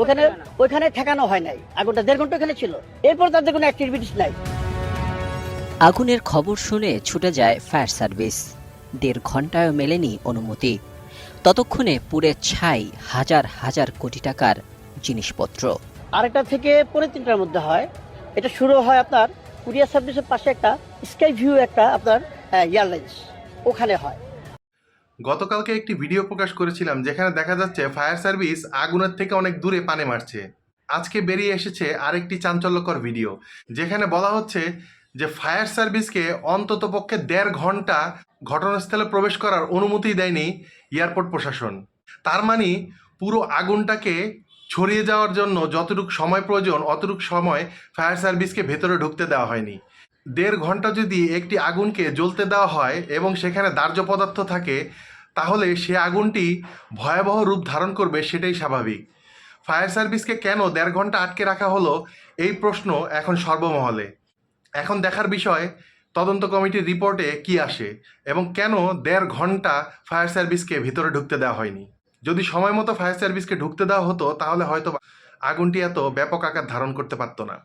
ওখানে ওইখানে ঠেকানো হয় নাই। আগুনটা দেড় ঘণ্টা ওখানে ছিল। এরপর তাদের কোনো অ্যাক্টিভিটিস নাই। আগুনের খবর শুনে ছুটে যায় ফায়ার সার্ভিস। দেড় ঘন্টায়ও মেলেনি অনুমতি। ততক্ষণে পুড়ে ছাই হাজার হাজার কোটি টাকার জিনিসপত্র। আরেকটা থেকে পরে তিনটার মধ্যে হয়। এটা শুরু হয় আপনার কুরিয়ার সার্ভিসের পাশে একটা স্কাই ভিউ একটা আপনার এয়ারলাইন্স। ওখানে হয়। গতকালকে একটি ভিডিও প্রকাশ করেছিলাম যেখানে দেখা যাচ্ছে ফায়ার সার্ভিস আগুনের থেকে অনেক দূরে পানে মারছে। আজকে বেরিয়ে এসেছে আরেকটি চাঞ্চল্যকর ভিডিও, যেখানে বলা হচ্ছে যে ফায়ার সার্ভিসকে অন্তত পক্ষে দেড় ঘণ্টা ঘটনাস্থলে প্রবেশ করার অনুমতি দেয়নি এয়ারপোর্ট প্রশাসন। তার মানে পুরো আগুনটাকে ছড়িয়ে যাওয়ার জন্য যতটুকু সময় প্রয়োজন, অতটুকু সময় ফায়ার সার্ভিসকে ভেতরে ঢুকতে দেওয়া হয়নি। দেড় ঘণ্টা যদি একটি আগুনকে জ্বলতে দেওয়া হয় এবং সেখানে দাহ্য পদার্থ থাকে, তাহলে সে আগুনটি ভয়াবহ রূপ ধারণ করবে সেটাই স্বাভাবিক। ফায়ার সার্ভিসকে কেন দেড় ঘণ্টা আটকে রাখা হলো, এই প্রশ্ন এখন সর্বমহলে। এখন দেখার বিষয়, তদন্ত কমিটির রিপোর্টে কি আসে এবং কেন দেড় ঘণ্টা ফায়ার সার্ভিসকে ভিতরে ঢুকতে দেওয়া হয়নি? যদি সময় মতো ফায়ার সার্ভিসকে ঢুকতে দেওয়া হতো, তাহলে হয়তো আগুনটি এত ব্যাপক আকার ধারণ করতে পারতো না।